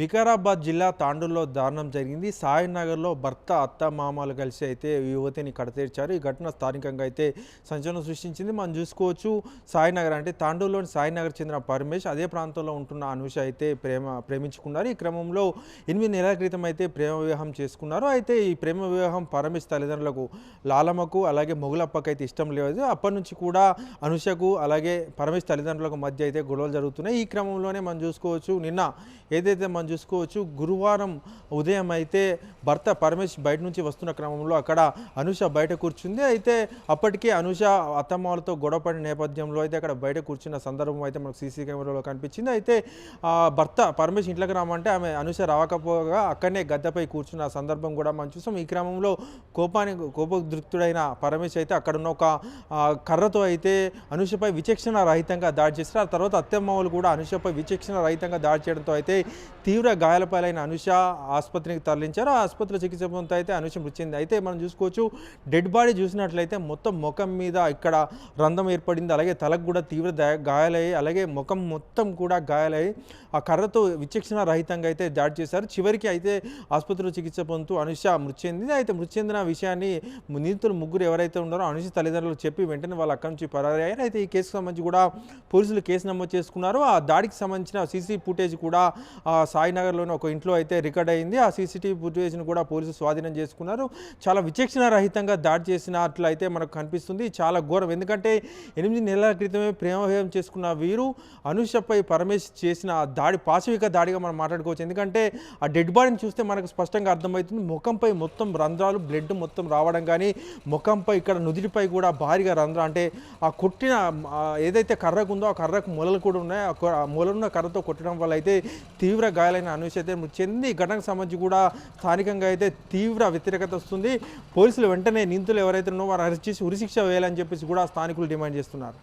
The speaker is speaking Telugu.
వికారాబాద్ జిల్లా తాండూరులో దారుణం జరిగింది. సాయినగర్లో భర్త అత్త మామలు కలిసి అయితే యువతిని కడతీర్చారు. ఈ ఘటన స్థానికంగా అయితే సంచలనం సృష్టించింది. మనం చూసుకోవచ్చు సాయినగర్ అంటే తాండూరులోని సాయినగర్ చెందిన పరమేష్ అదే ప్రాంతంలో ఉంటున్న అనుష అయితే ప్రేమ ప్రేమించుకున్నారు. ఈ క్రమంలో ఎనిమిది నెలల క్రితం అయితే ప్రేమ వివాహం చేసుకున్నారు. అయితే ఈ ప్రేమ వివాహం పరమేష్ తల్లిదండ్రులకు లాలమ్మకు అలాగే మొగులప్పకు అయితే ఇష్టం లేదు. అప్పటి నుంచి కూడా అనుషకు అలాగే పరమేష్ తల్లిదండ్రులకు మధ్య అయితే గొడవలు జరుగుతున్నాయి. ఈ క్రమంలోనే మనం చూసుకోవచ్చు నిన్న ఏదైతే మనం చూసుకోవచ్చు. గురువారం ఉదయం అయితే భర్త పరమేష్ బయట నుంచి వస్తున్న క్రమంలో అక్కడ అనుష బయట కూర్చుంది. అయితే అప్పటికే అనుష అత్తమ్మలతో గొడవపడిన నేపథ్యంలో అయితే అక్కడ బయట కూర్చున్న సందర్భం అయితే మనకు సీసీ కెమెరాలో కనిపించింది. అయితే భర్త పరమేష్ ఇంట్లోకి రామంటే ఆమె అనుష రావకపోగా అక్కడనే గద్దెపై కూర్చున్న సందర్భం కూడా మనం చూసాం. ఈ క్రమంలో కోపానికి కోపదృక్తుడైన పరమేష్ అయితే అక్కడున్న ఒక కర్రతో అయితే అనుషపై విచక్షణ రహితంగా దాడి చేశారు. ఆ తర్వాత అత్తమ్మలు కూడా అనుషపై విచక్షణ రహితంగా దాడి చేయడంతో అయితే తీవ్ర గాయాలపాలైన అనుష ఆసుపత్రికి తరలించారు. ఆ ఆసుపత్రిలో చికిత్స పొందుతూ అయితే అనుష మృతి అయితే మనం చూసుకోవచ్చు డెడ్ బాడీ చూసినట్లయితే మొత్తం ముఖం మీద ఇక్కడ రంధ్రం ఏర్పడింది. అలాగే తలకు కూడా తీవ్ర గాయాలయ్యి అలాగే ముఖం మొత్తం కూడా గాయాలయ్యి ఆ కర్రతో విచక్షణ రహితంగా అయితే దాడి చేశారు. చివరికి అయితే ఆసుపత్రిలో చికిత్స పొందుతూ అనుష మృతి చెందింది అయితే మృతి చెందిన విషయాన్ని నిందితులు ముగ్గురు ఎవరైతే ఉన్నారో అనుష తల్లిదండ్రులు చెప్పి వెంటనే వాళ్ళు అక్కడి నుంచి పరారయ్యారు. అయితే ఈ కేసుకు సంబంధించి కూడా పోలీసులు కేసు నమోదు చేసుకున్నారు. ఆ దాడికి సంబంధించిన సీసీ ఫుటేజ్ కూడా సాయినగర్లోని ఒక ఇంట్లో అయితే రికార్డ్ అయింది. ఆ సీసీటీవీ ఫుటేజ్ను కూడా పోలీసులు స్వాధీనం చేసుకున్నారు. చాలా విచక్షణ రహితంగా దాడి చేసినట్లయితే మనకు కనిపిస్తుంది. చాలా ఘోరం. ఎందుకంటే ఎనిమిది నెలల క్రితమే ప్రేమభేదం చేసుకున్న వీరు అనుషపై పరమేశ్ చేసిన దాడి పాశవిక దాడిగా మనం మాట్లాడుకోవచ్చు. ఎందుకంటే ఆ డెడ్ బాడీని చూస్తే మనకు స్పష్టంగా అర్థమవుతుంది. ముఖంపై మొత్తం రంధ్రాలు బ్లడ్ మొత్తం రావడం కానీ ముఖంపై ఇక్కడ నుదిటిపై కూడా భారీగా రంధ్రం అంటే ఆ కొట్టిన ఏదైతే కర్రకు ఉందో ఆ కర్రకు మొలలు కూడా ఉన్నాయి. ఆ మొలలున్న కర్రతో కొట్టడం వల్ల అయితే తీవ్ర గాయాలైన అనుష అయితే మృతి చెందింది ఈ ఘటనకు సంబంధించి కూడా స్థానిక స్థానికంగా అయితే తీవ్ర వ్యతిరేకత వస్తుంది. పోలీసులు వెంటనే నిందితులు ఎవరైతే ఉన్నారో వారు అరెస్ట్ చేసి ఉరిశిక్ష వేయాలని చెప్పేసి కూడా స్థానికులు డిమాండ్ చేస్తున్నారు.